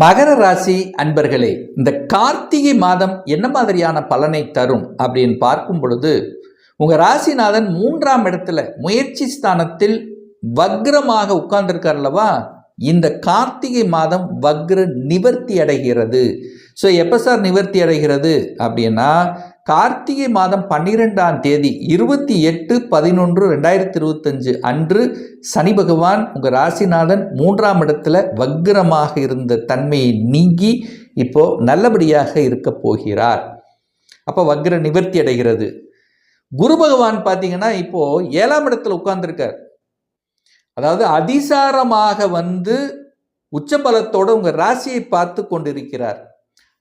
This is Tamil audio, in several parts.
மகர ராசி அன்பர்களே இந்த கார்த்திகை மாதம் என்ன மாதிரியான பலனை தரும் அப்படின்னு பார்க்கும் பொழுது உங்கள் ராசிநாதன் மூன்றாம் இடத்துல முயற்சி ஸ்தானத்தில் வக்ரமாக உட்கார்ந்துருக்கார் அல்லவா? இந்த கார்த்திகை மாதம் வக்ர நிவர்த்தி அடைகிறது. ஸோ எப்போ சார் நிவர்த்தி அடைகிறது அப்படின்னா கார்த்திகை மாதம் பன்னிரெண்டாம் தேதி இருபத்தி எட்டு பதினொன்று ரெண்டாயிரத்தி இருபத்தஞ்சு அன்று சனி பகவான் உங்கள் ராசிநாதன் மூன்றாம் இடத்துல வக்ரமாக இருந்த தன்மையை நீங்கி இப்போ நல்லபடியாக இருக்க போகிறார். அப்போ வக்ர நிவர்த்தி அடைகிறது. குரு பகவான் பார்த்தீங்கன்னா இப்போ ஏழாம் இடத்துல உட்கார்ந்துருக்கார். அதாவது அதிசாரமாக வந்து உச்சபலத்தோடு உங்கள் ராசியை பார்த்து கொண்டிருக்கிறார்.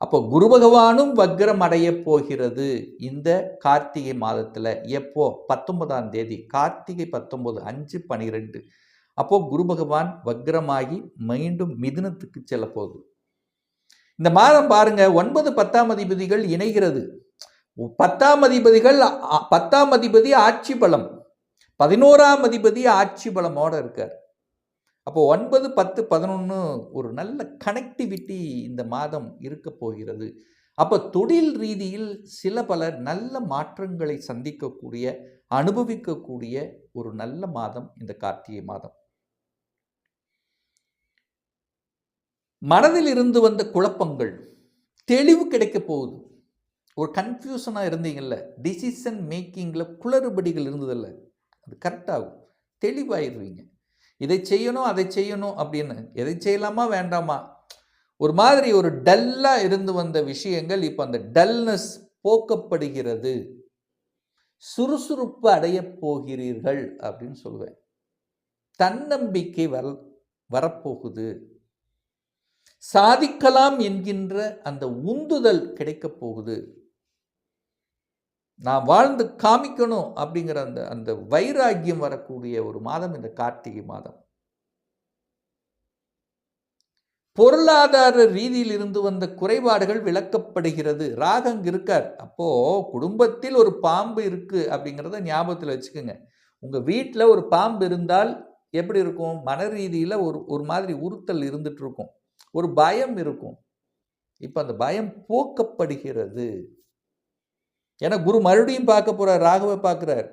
அப்போ குரு பகவானும் வக்ரம் அடைய போகிறது. இந்த கார்த்திகை மாதத்தில் எப்போ? பத்தொன்பதாம் தேதி. கார்த்திகை பத்தொன்பது அஞ்சு பனிரெண்டு. அப்போது குரு பகவான் வக்ரமாகி மீண்டும் மிதுனத்துக்கு செல்ல போகுது. இந்த மாதம் பாருங்க ஒன்பது பத்தாம் அதிபதிகள் இணைகிறது. பத்தாம் அதிபதிகள் பத்தாம் அதிபதி ஆட்சி பலம். பதினோராம் அதிபதி ஆட்சி பலமோடு இருக்கார். அப்போ ஒன்பது பத்து பதினொன்று ஒரு நல்ல கனெக்டிவிட்டி இந்த மாதம் இருக்க போகிறது. அப்போ தொழில் ரீதியில் சில பல நல்ல மாற்றங்களை சந்திக்கக்கூடிய அனுபவிக்கக்கூடிய ஒரு நல்ல மாதம் இந்த கார்த்திகை மாதம். மனதில் இருந்து வந்த குழப்பங்கள் தெளிவு கிடைக்க போகுது. ஒரு கன்ஃபியூஷனாக இருந்தீங்கல்ல டிசிஷன் மேக்கிங்கில் குளறுபடிகள் இருந்ததில்ல. அது கரெக்டாகும் தெளிவாயிடுவீங்க இதை செய்யணும் அதை செய்யணும் அப்படின்னு. எதை செய்யலாமா வேண்டாமா? ஒரு மாதிரி ஒரு டல்லாக இருந்து வந்த விஷயங்கள் இப்போ அந்த டல்னஸ் போக்கப்படுகிறது. சுறுசுறுப்பு அடையப் போகிறீர்கள் அப்படின்னு சொல்லுவேன் தன்னம்பிக்கை வர வரப்போகுது. சாதிக்கலாம் என்கின்ற அந்த உந்துதல் கிடைக்கப் போகுது. நான் வாழ்ந்து காமிக்கணும் அப்படிங்கிற அந்த அந்த வைராக்கியம் வரக்கூடிய ஒரு மாதம் இந்த கார்த்திகை மாதம். பொருளாதார ரீதியில் இருந்து வந்த குறைபாடுகள் விளக்கப்படுகிறது. ராகங் இருக்கார். அப்போ குடும்பத்தில் ஒரு பாம்பு இருக்கு அப்படிங்கிறத ஞாபகத்தில் வச்சுக்கோங்க. உங்க வீட்டில் ஒரு பாம்பு இருந்தால் எப்படி இருக்கும்? மன ரீதியில் ஒரு ஒரு மாதிரி உறுத்தல் இருந்துட்டு இருக்கும். ஒரு பயம் இருக்கும். இப்போ அந்த பயம் போக்கப்படுகிறது. ஏன்னா குரு மறுபடியும் பார்க்க போகிறார் ராகவை பார்க்குறார்.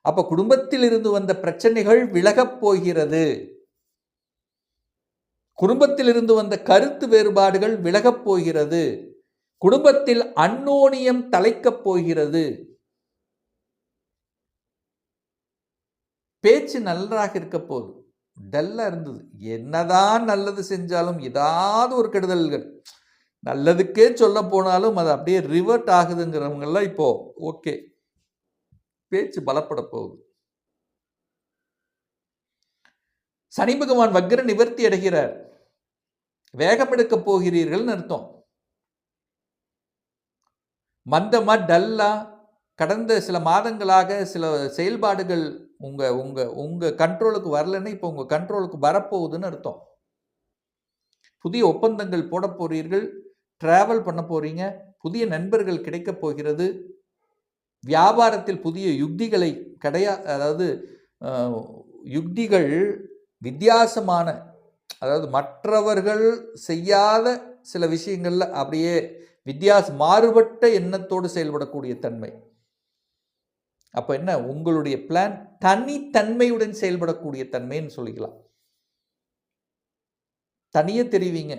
அப்போ குடும்பத்தில் இருந்து வந்த பிரச்சனைகள் விலகப் போகிறது. குடும்பத்தில் இருந்து வந்த கருத்து வேறுபாடுகள் விலகப் போகிறது. குடும்பத்தில் அன்னோனியம் தலைக்கப் போகிறது. பேச்சு நன்றாக இருக்க போகுது. டல்லாக இருந்தது. என்னதான் நல்லது செஞ்சாலும் ஏதாவது ஒரு கெடுதல்கள். நல்லதுக்கே சொல்ல போனாலும் அது அப்படியே ரிவர்ட் ஆகுதுங்கிறவங்கெல்லாம் இப்போ ஓகே பேச்சு பலப்பட போகுது. சனி பகவான் வக்ர நிவர்த்தி அடைகிறார். வேகப்படுக்க போகிறீர்கள்னு அர்த்தம். மந்தமா டல்லா கடந்த சில மாதங்களாக சில செயல்பாடுகள் உங்க உங்க உங்க கண்ட்ரோலுக்கு வரலன்னு இப்போ உங்க கண்ட்ரோலுக்கு வரப்போகுதுன்னு அர்த்தம். புதிய ஒப்பந்தங்கள் போட போறீர்கள். டிராவல் பண்ண போகிறீங்க புதிய நண்பர்கள் கிடைக்கப் போகிறது வியாபாரத்தில் புதிய யுக்திகளை கிடையா அதாவது யுக்திகள் வித்தியாசமான அதாவது மற்றவர்கள் செய்யாத சில விஷயங்களில் அப்படியே வித்தியாச மாறுபட்ட எண்ணத்தோடு செயல்படக்கூடிய தன்மை. அப்போ என்ன? உங்களுடைய பிளான் தனித்தன்மையுடன் செயல்படக்கூடிய தன்மைன்னு சொல்லிக்கலாம். தனியே தெரிவிங்க.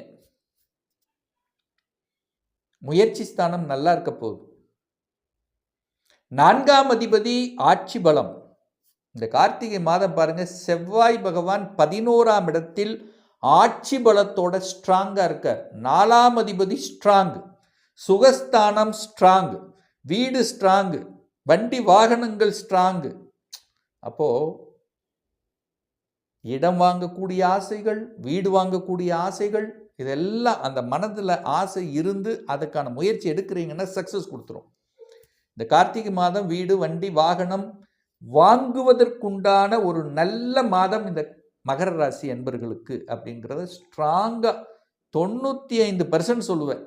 முயற்சி ஸ்தானம் நல்லா இருக்க போகுது. நான்காம் அதிபதி ஆட்சி பலம். இந்த கார்த்திகை மாதம் பாருங்க செவ்வாய் பகவான் பதினோராம் இடத்தில் ஆட்சி பலத்தோட ஸ்ட்ராங்காக இருக்கார். நாலாம் அதிபதி ஸ்ட்ராங் சுகஸ்தானம் ஸ்ட்ராங் வீடு ஸ்ட்ராங் வண்டி வாகனங்கள் ஸ்ட்ராங் அப்போ இடம் வாங்கக்கூடிய ஆசைகள் வீடு வாங்கக்கூடிய ஆசைகள் இதெல்லாம் அந்த மனதில் ஆசை இருந்து அதுக்கான முயற்சி எடுக்கிறீங்கன்னா சக்ஸஸ் கொடுத்துரும். இந்த கார்த்திகை மாதம் வீடு வண்டி வாகனம் வாங்குவதற்குண்டான ஒரு நல்ல மாதம் இந்த மகர ராசி என்பர்களுக்கு அப்படிங்கிறத ஸ்ட்ராங்காக தொண்ணூற்றி ஐந்து பர்சன்ட் சொல்லுவேன்.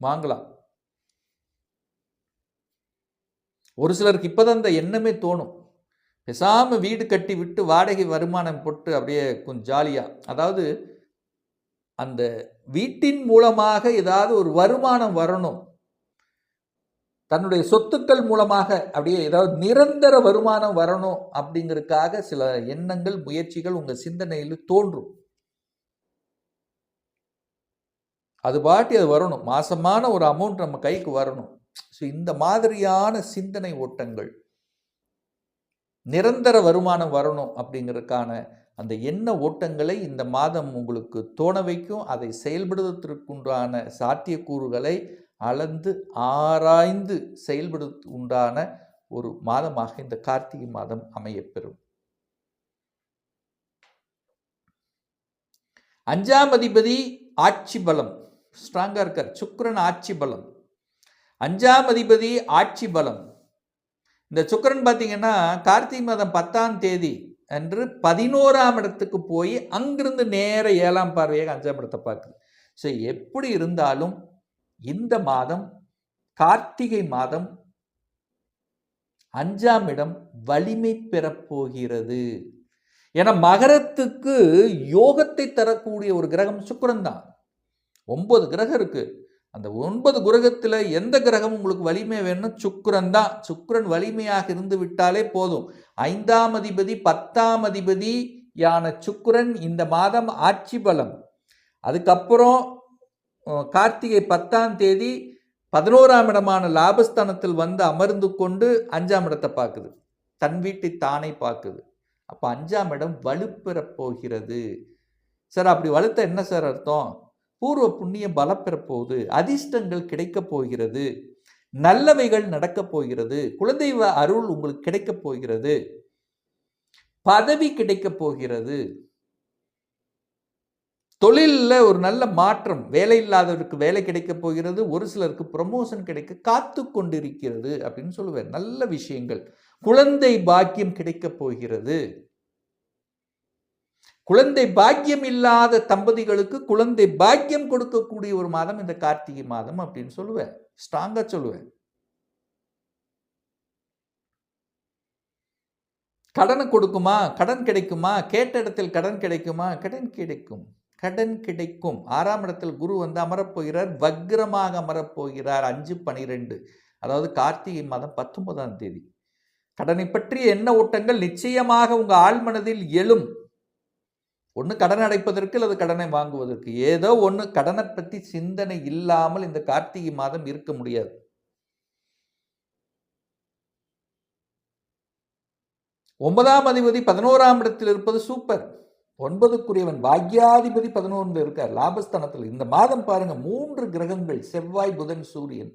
வாங்கலாம். ஒரு சிலருக்கு இப்போதான் இந்த எண்ணமே தோணும். பேசாமல் வீடு கட்டி விட்டு வாடகை வருமானம் போட்டு அப்படியே கொஞ்சம் ஜாலியாக அதாவது அந்த வீட்டின் மூலமாக ஏதாவது ஒரு வருமானம் வரணும். தன்னுடைய சொத்துக்கள் மூலமாக அப்படியே ஏதாவது நிரந்தர வருமானம் வரணும் அப்படிங்கிறதுக்காக சில எண்ணங்கள் முயற்சிகள் உங்கள் சிந்தனையில் தோன்றும். அது பாட்டி அது வரணும். மாசமான ஒரு அமௌண்ட் நம்ம கைக்கு வரணும். ஸோ இந்த மாதிரியான சிந்தனை ஓட்டங்கள் நிரந்தர வருமானம் வரணும் அப்படிங்கிறதுக்கான அந்த எண்ண ஓட்டங்களை இந்த மாதம் உங்களுக்கு தோண வைக்கும். அதை செயல்படுவதற்குண்டான சாத்தியக்கூறுகளை அளந்து ஆராய்ந்து செயல்படுவதற்கு உண்டான ஒரு மாதமாக இந்த கார்த்திகை மாதம் அமையப்பெறும். அஞ்சாம் அதிபதி ஆட்சி பலம். ஸ்ட்ராங்காக இருக்கார். சுக்கிரன் ஆட்சி பலம். அஞ்சாம் அதிபதி ஆட்சி பலம். இந்த சுக்கிரன் பார்த்தீங்கன்னா கார்த்திகை மாதம் பத்தாம் தேதி அன்று பதினோராம் இடத்துக்கு போய் அங்கிருந்து நேர ஏழாம் பார்வையாக அஞ்சாம் இடத்தை பார்க்குது. ஸோ எப்படி இருந்தாலும் இந்த மாதம் கார்த்திகை மாதம் அஞ்சாம் இடம் வலிமை பெறப்போகிறது. ஏன்னா மகரத்துக்கு யோகத்தை தரக்கூடிய ஒரு கிரகம் சுக்கரன் தான் ஒன்பது கிரகம் இருக்குது அந்த ஒன்பது கிரகத்தில் எந்த கிரகம் உங்களுக்கு வலிமை வேணும் சுக்கரன் தான். சுக்கிரன் வலிமையாக இருந்து விட்டாலே போதும். ஐந்தாம் அதிபதி பத்தாம் அதிபதி யான சுக்கிரன் இந்த மாதம் ஆட்சி பலம். அதுக்கப்புறம் கார்த்திகை பத்தாம் தேதி பதினோராம் இடமான லாபஸ்தானத்தில் வந்து அமர்ந்து கொண்டு அஞ்சாம் இடத்தை பார்க்குது. தன் வீட்டை தானே பார்க்குது. அப்போ அஞ்சாம் இடம் வலுப்பெறப் போகிறது. சார் அப்படி வலுத்த என்ன சார் அர்த்தம்? பூர்வ புண்ணியம் பலப்பெறப்போகுது அதிர்ஷ்டங்கள் கிடைக்கப் போகிறது நல்லவைகள் நடக்கப் போகிறது குலதெய்வ அருள் உங்களுக்கு கிடைக்கப் போகிறது பதவி கிடைக்கப் போகிறது. தொழிலில் ஒரு நல்ல மாற்றம் வேலை இல்லாதவருக்கு வேலை கிடைக்கப் போகிறது ஒரு சிலருக்கு ப்ரமோஷன் கிடைக்க காத்து கொண்டிருக்கிறது அப்படின்னு சொல்லுவேன். நல்ல விஷயங்கள். குழந்தை பாக்கியம் கிடைக்கப் போகிறது. குழந்தை பாக்கியம் இல்லாத தம்பதிகளுக்கு குழந்தை பாக்கியம் கொடுக்கக்கூடிய ஒரு மாதம் இந்த கார்த்திகை மாதம் அப்படின்னு சொல்லுவேன். ஸ்ட்ராங்கா சொல்லுவேன். கடனை கொடுக்குமா? கடன் கிடைக்குமா? கேட்ட இடத்தில் கடன் கிடைக்குமா? கடன் கிடைக்கும். கடன் கிடைக்கும். ஆறாம் இடத்தில் குரு வந்து அமரப்போகிறார். வக்ரமாக அமரப்போகிறார். அஞ்சு பனிரெண்டு. அதாவது கார்த்திகை மாதம் பத்தொன்பதாம் தேதி. கடனை பற்றிய எண்ண ஓட்டங்கள் நிச்சயமாக உங்கள் ஆழ்மனதில் எழும். ஒன்று கடன் அடைப்பதற்கு அல்லது கடனை வாங்குவதற்கு. ஏதோ ஒன்று கடனை பற்றி சிந்தனை இல்லாமல் இந்த கார்த்திகை மாதம் இருக்க முடியாது. ஒன்பதாம் அதிபதி பதினோராம் இடத்தில் இருப்பது சூப்பர். ஒன்பதுக்குரியவன் பாக்யாதிபதி பதினொன்றில் இருக்கார். லாபஸ்தானத்தில் இந்த மாதம் பாருங்க மூன்று கிரகங்கள் செவ்வாய் புதன் சூரியன்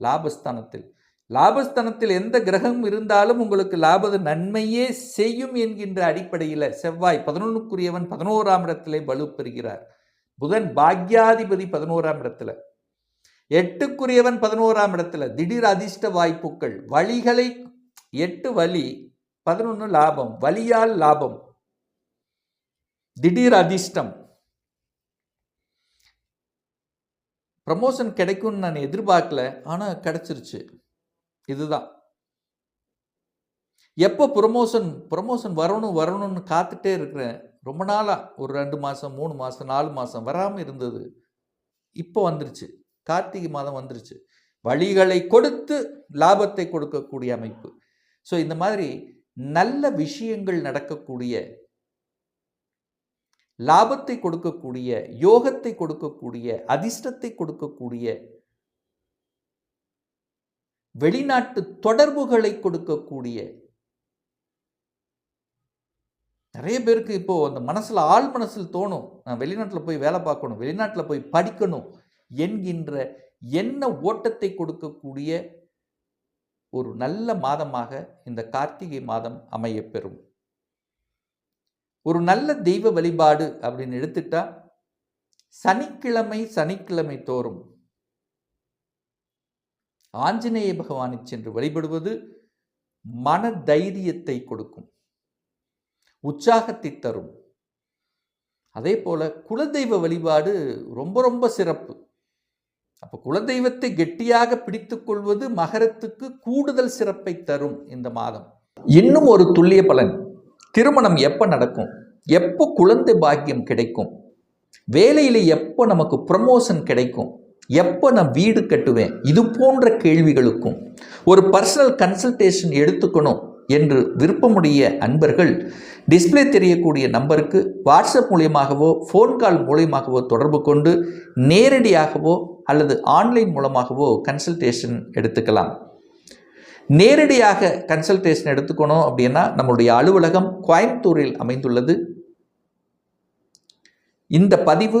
லாபஸ்தானத்தில். லாபஸ்தனத்தில் எந்த கிரகம் இருந்தாலும் உங்களுக்கு லாபது நன்மையே செய்யும் என்கின்ற அடிப்படையில் செவ்வாய் பதினொன்றுக்குரியவன் பதினோராம் இடத்திலே வலுப்பெறுகிறார் புதன் பாக்யாதிபதி பதினோராம் இடத்துல. எட்டுக்குரியவன் பதினோராம் இடத்துல. திடீர் அதிர்ஷ்ட வாய்ப்புகள். வழிகளை எட்டு வழி பதினொன்று லாபம். வலியால் லாபம். திடீர் அதிர்ஷ்டம். ப்ரமோஷன் கிடைக்கும்னு நான் எதிர்பார்க்கல. ஆனால் கிடைச்சிருச்சு. இதுதான். எப்போ ப்ரொமோஷன் ப்ரொமோஷன் வரணும் வரணும்னு காத்துட்டே இருக்கிறேன். ரொம்ப நாளாக ஒரு ரெண்டு மாதம் மூணு மாதம் நாலு மாதம் வராமல் இருந்தது. இப்போ வந்துருச்சு. கார்த்திகை மாதம் வந்துருச்சு. வழிகளை கொடுத்து லாபத்தை கொடுக்கக்கூடிய அமைப்பு. ஸோ இந்த மாதிரி நல்ல விஷயங்கள் நடக்கக்கூடிய லாபத்தை கொடுக்கக்கூடிய யோகத்தை கொடுக்கக்கூடிய அதிர்ஷ்டத்தை கொடுக்கக்கூடிய வெளிநாட்டு தொடர்புகளை கொடுக்கக்கூடிய. நிறைய பேருக்கு இப்போ அந்த மனசுல ஆள் மனசில் தோணும் நான் வெளிநாட்டில் போய் வேலை பார்க்கணும் வெளிநாட்டில் போய் படிக்கணும் என்கின்ற என்ன ஓட்டத்தை கொடுக்கக்கூடிய ஒரு நல்ல மாதமாக இந்த கார்த்திகை மாதம் அமையப்பெறும். ஒரு நல்ல தெய்வ வழிபாடு அப்படின்னு எடுத்துட்டா சனிக்கிழமை சனிக்கிழமை தோறும் ஆஞ்சநேய பகவானை சென்று வழிபடுவது மன தைரியத்தை கொடுக்கும். உற்சாகத்தை தரும். அதே போல குலதெய்வ வழிபாடு ரொம்ப ரொம்ப சிறப்பு. அப்போ குலதெய்வத்தை கெட்டியாக பிடித்து கொள்வது மகரத்துக்கு கூடுதல் சிறப்பை தரும் இந்த மாதம். இன்னும் ஒரு துல்லிய பலன். திருமணம் எப்போ நடக்கும்? எப்போ குழந்தை பாக்கியம் கிடைக்கும்? வேலையில் எப்போ நமக்கு ப்ரமோஷன் கிடைக்கும்? எப்போ நான் வீடு கட்டுவேன்? இது போன்ற கேள்விகளுக்கும் ஒரு பர்சனல் கன்சல்டேஷன் எடுத்துக்கணும் என்று விருப்பமுடைய அன்பர்கள் டிஸ்ப்ளே தெரியக்கூடிய நம்பருக்கு வாட்ஸ்அப் மூலியமாகவோ ஃபோன் கால் மூலியமாகவோ தொடர்பு கொண்டு நேரடியாகவோ அல்லது ஆன்லைன் மூலமாகவோ கன்சல்டேஷன் எடுத்துக்கலாம். நேரடியாக கன்சல்டேஷன் எடுத்துக்கணும் அப்படின்னா நம்மளுடைய அலுவலகம் கோயம்புத்தூரில் அமைந்துள்ளது. இந்த பதிவு